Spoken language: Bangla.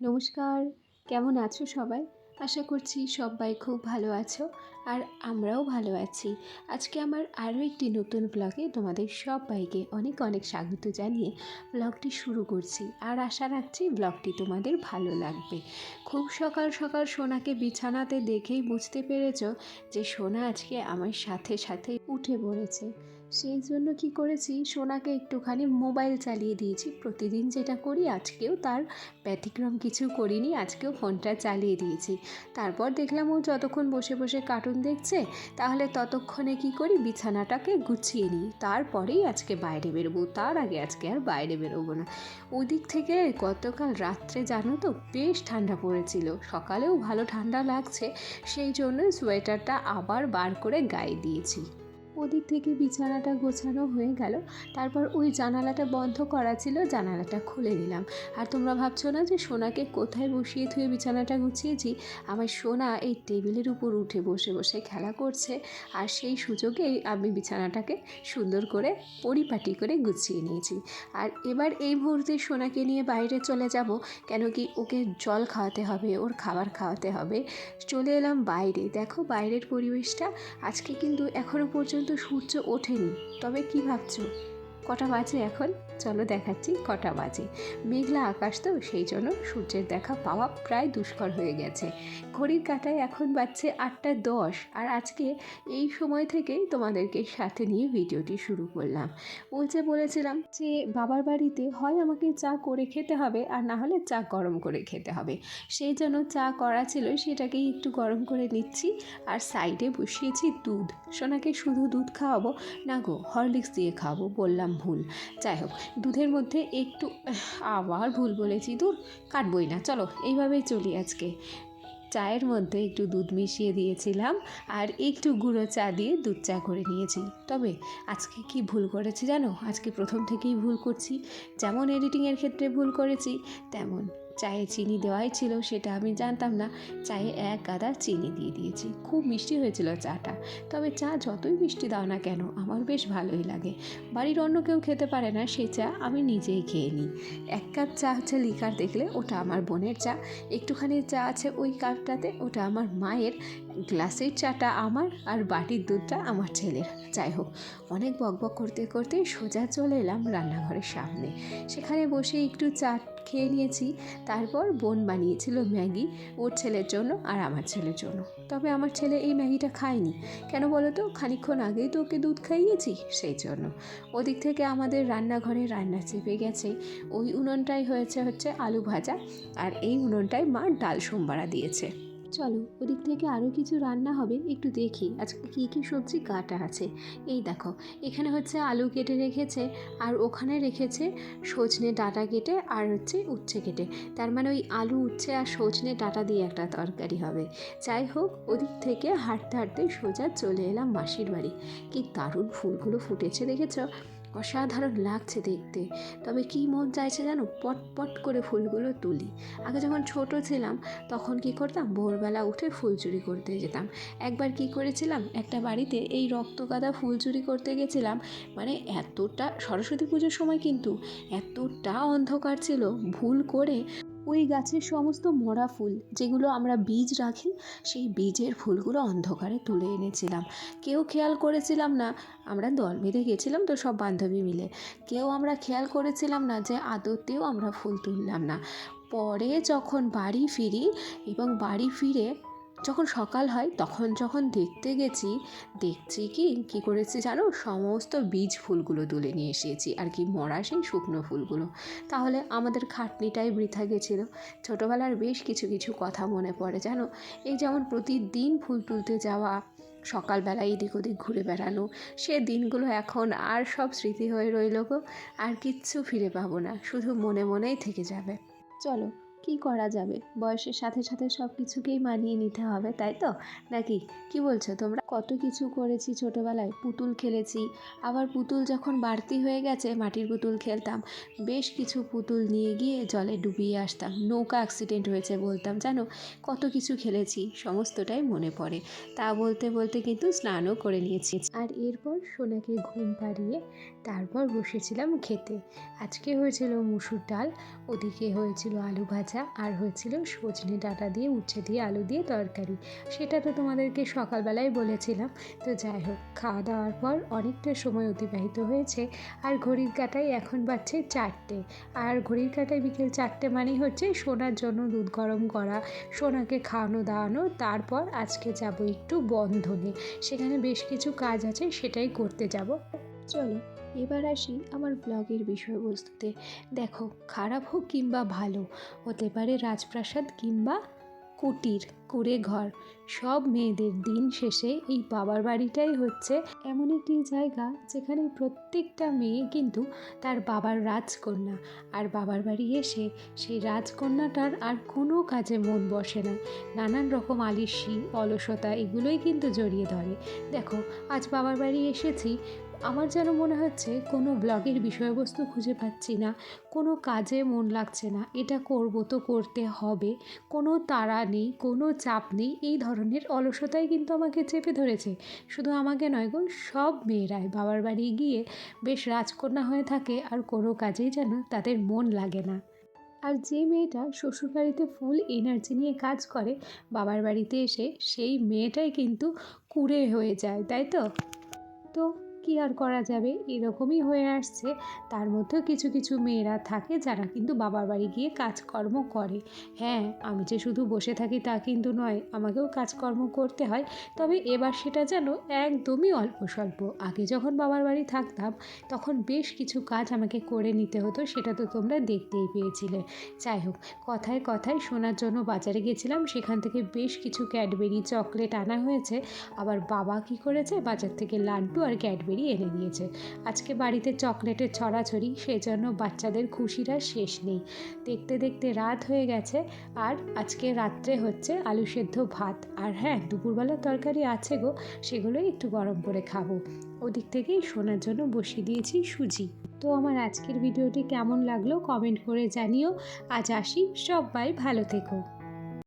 নমস্কার, কেমন আছো সবাই? আশা করছি সবাই খুব ভালো আছো আর আমরাও ভালো আছি। আজকে আমার আরও একটি নতুন ব্লগে তোমাদের সবাইকে অনেক অনেক স্বাগত জানিয়ে ব্লগটি শুরু করছি আর আশা রাখছি ব্লগটি তোমাদের ভালো লাগবে। খুব সকাল সকাল সোনাকে বিছানাতে দেখেই বুঝতে পেরেছ যে সোনা আজকে আমার সাথে সাথে উঠে পড়েছে। সেই জন্য কি করেছি? সোনাকে একটুখানি মোবাইল চালিয়ে দিয়েছি। প্রতিদিন যেটা করি, আজকেও তার ব্যতিক্রম কিছু করিনি, আজকেও ফোনটা চালিয়ে দিয়েছি। তারপর দেখলাম ও যতক্ষণ বসে বসে কার্টুন দেখছে, তাহলে ততক্ষণে কি করি? বিছানাটাকে গুছিয়ে নিই। তারপরেই আজকে বাইরে বেরোবো। তার আগে আজকে আর বাইরে বেরোবো না। ওদিক থেকে গতকাল রাত্রে জানো তো, বেশ ঠান্ডা পড়েছিল। সকালেও ভালো ঠান্ডা লাগছে, সেই জন্য সোয়েটারটা আবার বার করে গায়ে দিয়েছি। ওদিক থেকে বিছানাটা গোছানো হয়ে গেল। তারপর ওই জানালাটা বন্ধ করা ছিল, জানালাটা খুলে দিলাম। আর তোমরা ভাবছ না যে সোনাকে কোথায় বসিয়ে থুয়ে বিছানাটা গুছিয়েছি? আমার সোনা এই টেবিলের উপর উঠে বসে বসে খেলা করছে। আর সেই সুযোগেই আমি বিছানাটাকে সুন্দর করে পরিপাটি করে গুছিয়ে নিয়েছি। আর এবার এই মুহূর্তে সোনাকে নিয়ে বাইরে চলে যাব। কেন কি ওকে জল খাওয়াতে হবে, ওর খাবার খাওয়াতে হবে। চলে এলাম বাইরে। দেখো বাইরের পরিবেশটা আজকে কিন্তু এখনও পর্যন্ত সূর্য ওঠেনি তবে কি ভাবছ? কটা বাজে এখন? চলো দেখাচ্ছি কটা বাজে। মেঘলা আকাশ তো, সেই জন্য সূর্যের দেখা পাওয়া প্রায় দুষ্কর হয়ে গেছে। ঘড়ির কাঁটায় এখন বাজছে আটটা দশ, আর আজকে এই সময় থেকেই তোমাদেরকে সাথে নিয়ে ভিডিওটি শুরু করলাম। ওই যে বলেছিলাম যে, বাবার বাড়িতে হয় আমাকে চা করে খেতে হবে, আর না হলে চা গরম করে খেতে হবে। সেই জন্য চা করা ছিল, সেটাকেই একটু গরম করে নিচ্ছি, আর সাইডে বসিয়েছি দুধ। সোনাকে শুধু দুধ খাওয়াবো? না গো, হরলিক্স দিয়ে খাওয়াবো, বললাম। ভুল। যাই হোক দুধের মধ্যে একটু আবার ভুল বলেছি। দূর, কাটবই না। চলো, এইভাবেই চলি আজকে। চায়ের মধ্যে একটু দুধ মিশিয়ে দিয়েছিলাম আর একটু গুঁড়ো চা দিয়ে দুধ চা করে নিয়েছি। তবে আজকে কি ভুল করেছি জানো? আজকে প্রথম থেকেই ভুল করছি। যেমন এডিটিংয়ের ক্ষেত্রে ভুল করেছি, তেমন চায়ে চিনি দেওয়াই ছিল, সেটা আমি জানতাম না। চায়ে এক গাদা চিনি দিয়ে দিয়েছি। খুব মিষ্টি হয়েছিল চাটা। তবে চা যতই মিষ্টি দাও না কেন, আমার বেশ ভালোই লাগে। বাড়ির অন্য কেউ খেতে পারে না সেই চা আমি নিজেই খেয়ে নিই। এক কাপ চা হচ্ছে লিকার দেখলে, ওটা আমার বোনের চা। একটুখানি চা আছে ওই কাপটাতে, ওটা আমার মায়ের। গ্লাসের চাটা আমার আর বাটির দুধটা আমার ছেলের। যাই হোক, অনেক বকবক করতে করতে সোজা চলে এলাম রান্নাঘরের সামনে। সেখানে বসে একটু চা খেয়ে নিয়েছি। তারপর বোন বানিয়েছিল ম্যাগি, ওর ছেলের জন্য আর আমার ছেলের জন্য। তবে আমার ছেলে এই ম্যাগিটা খায়নি। কেন বলো তো খানিক্ষণ আগেই তো ওকে দুধ খাইয়েছি সেই জন্য। ওদিক থেকে আমাদের রান্নাঘরে রান্না চেপে গেছে। ওই উনুনটাই হয়েছে হচ্ছে আলু ভাজা। আর এই উনুনটায় মা ডাল সোমবারা দিয়েছে। চলো, ওদিক থেকে আরও কিছু রান্না হবে, একটু দেখি। আজকে কী কী সবজি কাটা আছে? এই দেখো, এখানে হচ্ছে আলু কেটে রেখেছে, আর ওখানে রেখেছে সজনে ডাটা কেটে আর হচ্ছে উচ্ছে কেটে। তার মানে ওই আলু, উচ্ছে আর সজনে ডাটা দিয়ে একটা তরকারি হবে। যাই হোক, ওদিক থেকে হাঁটতে হাঁটতে সোজা চলে এলাম মাসির বাড়ি। কি দারুণ ফুলগুলো ফুটেছে, দেখেছ? অসাধারণ লাগছে দেখতে। তবে কি মন চাইছে জানো? পটপট পট করে ফুলগুলো তুলি। আগে যখন ছোট ছিলাম, তখন কি করতাম? ভোরবেলা উঠে ফুল চুরি করতে যেতাম। একবার কি করেছিলাম? একটা বাড়িতে এই রক্ত রক্তগাদা ফুল চুরি করতে গেছিলাম। মানে এতটা, সরস্বতী পুজোর সময় কিন্তু এতটা অন্ধকার ছিল, ভুল করে ওই গাছের সমস্ত মরা ফুল যেগুলো আমরা বীজ রাখি, সেই বীজের ফুলগুলো অন্ধকারে তুলে এনেছিলাম। কেউ খেয়াল করেছিলাম না, আমরা দল বেঁধে গেছিলাম তো সব বান্ধবী মিলে। কেউ আমরা খেয়াল করেছিলাম না যে আদতেও আমরা ফুল তুললাম না। পরে যখন বাড়ি ফিরি এবং বাড়ি ফিরে যখন সকাল হয়, তখন যখন দেখতে গেছি, দেখছি কি কি করেছি জানো? সমস্ত বীজ ফুলগুলো তুলে নিয়ে এসেছি। আর কি মরা সেই শুকনো ফুলগুলো। তাহলে আমাদের খাটনিটাই বৃথা গেছিল। ছোটোবেলার বেশ কিছু কিছু কথা মনে পড়ে জানো? এই যেমন প্রতিদিন ফুল তুলতে যাওয়া, সকালবেলায় এদিক ওদিক ঘুরে বেড়ানো, সে দিনগুলো এখন আর সব স্মৃতি হয়ে রইল গো। আর কিচ্ছু ফিরে পাবো না, শুধু মনে মনেই থেকে যাবে। চলো কি করা যাবে? বয়সের সাথে সাথে সব কিছুকেই মানিয়ে নিতে হবে, তাই তো? নাকি? কি বলছো তোমরা? কত কিছু করেছি ছোটোবেলায়, পুতুল খেলেছি, আবার পুতুল যখন বাড়তি হয়ে গেছে, মাটির পুতুল খেলতাম, বেশ কিছু পুতুল নিয়ে গিয়ে জলে ডুবিয়ে আসতাম, নৌকা অ্যাক্সিডেন্ট হয়েছে বলতাম, জানো? কত কিছু খেলেছি, সমস্তটাই মনে পড়ে। তা বলতে বলতে কিন্তু স্নানও করে নিয়েছি। আর এরপর সোনাকে ঘুম পাড়িয়ে তারপর বসেছিলাম খেতে। আজকে হয়েছিল মুসুর ডাল, ওদিকে হয়েছিল আলু ভাজা আর হয়েছিল সজনে ডাঁটা দিয়ে, উচ্ছে দিয়ে, আলু দিয়ে তরকারি। সেটা তো তোমাদেরকে সকালবেলায় বলেছিলাম। তো যাই হোক, খাওয়া দাওয়ার পর অনেকটা সময় অতিবাহিত হয়েছে। আর ঘড়ির কাঁটায় এখন বাজছে চারটে। আর ঘড়ির কাঁটায় বিকেল চারটে মানেই হচ্ছে সোনার জন্য দুধ গরম করা, সোনাকে খাওয়ানো দাওয়ানো। তারপর আজকে যাব একটু বন্ধনে। সেখানে বেশ কিছু কাজ আছে, সেটাই করতে যাব। চলো। এবার আসি আমার ব্লগের বিষয়বস্তুতে। দেখো, খারাপ হোক কিংবা ভালো, হতে পারে রাজপ্রাসাদ কিংবা কুটির, কুড়ে ঘর, সব মেয়েদের দিন শেষে এই বাবার বাড়িটাই হচ্ছে এমন একটি জায়গা যেখানে প্রত্যেকটা মেয়ে কিন্তু তার বাবার রাজকন্যা, আর বাবার বাড়ি এসে সেই রাজকন্যাটার আর কোনো কাজে মন বসে না। নানান রকম আলিস্যি অলসতা এগুলোই কিন্তু জড়িয়ে ধরে। দেখো, আজ বাবার বাড়ি এসেছি আমার যেন মনে হচ্ছে কোনো ব্লগের বিষয়বস্তু খুঁজে পাচ্ছি না, কোনো কাজে মন লাগছে না, এটা করব তো করতে হবে, কোনো তাড়া নেই, কোনো চাপ নেই, এই ধরনের অলসতাই কিন্তু আমাকে চেপে ধরেছে। শুধু আমাকে নয় গো, সব মেয়েরাই বাবার বাড়ি গিয়ে বেশ রাজকন্যা হয়ে থাকে আর কোনো কাজেই যেন তাদের মন লাগে না। আর যে মেয়েটা শ্বশুরবাড়িতে ফুল এনার্জি নিয়ে কাজ করে, বাবার বাড়িতে এসে সেই মেয়েটাই কিন্তু কুড়ে হয়ে যায়, তাই তো? তো কী আর করা যাবে? এরকমই হয়ে আসছে। তার মধ্যেও কিছু কিছু মেয়েরা থাকে যারা কিন্তু বাবার বাড়ি গিয়ে কাজকর্ম করে। হ্যাঁ আমি যে শুধু বসে থাকি তা কিন্তু নয়, আমাকেও কাজকর্ম করতে হয়। তবে এবার সেটা যেন একদমই অল্প স্বল্প। আগে যখন বাবার বাড়ি থাকতাম, তখন বেশ কিছু কাজ আমাকে করে নিতে হতো, সেটা তো তোমরা দেখতেই পেয়েছিলে। যাই হোক, কথায় কথায় শোনার জন্য বাজারে গেছিলাম, সেখান থেকে বেশ কিছু ক্যাডবেরি চকলেট আনা হয়েছে। আবার বাবা কি করেছে? বাজার থেকে লাড্ডু আর ক্যাডবেরি এনে দিয়েছে। আজকে বাড়িতে চকলেটের ছড়াছড়ি, সেজন্য বাচ্চাদের খুশিরা শেষ নেই। দেখতে দেখতে রাত হয়ে গেছে, আর আজকে রাত্রে হচ্ছে আলু সেদ্ধ ভাত। আর হ্যাঁ দুপুরবেলা তরকারি আছে গো, সেগুলোই একটু গরম করে খাব। ওদিক থেকেই শোনার জন্য বসিয়ে দিয়েছি সুজি। তো আমার আজকের ভিডিওটি কেমন লাগল কমেন্ট করে জানিও। আজ আসি, সবাই ভালো থেকো।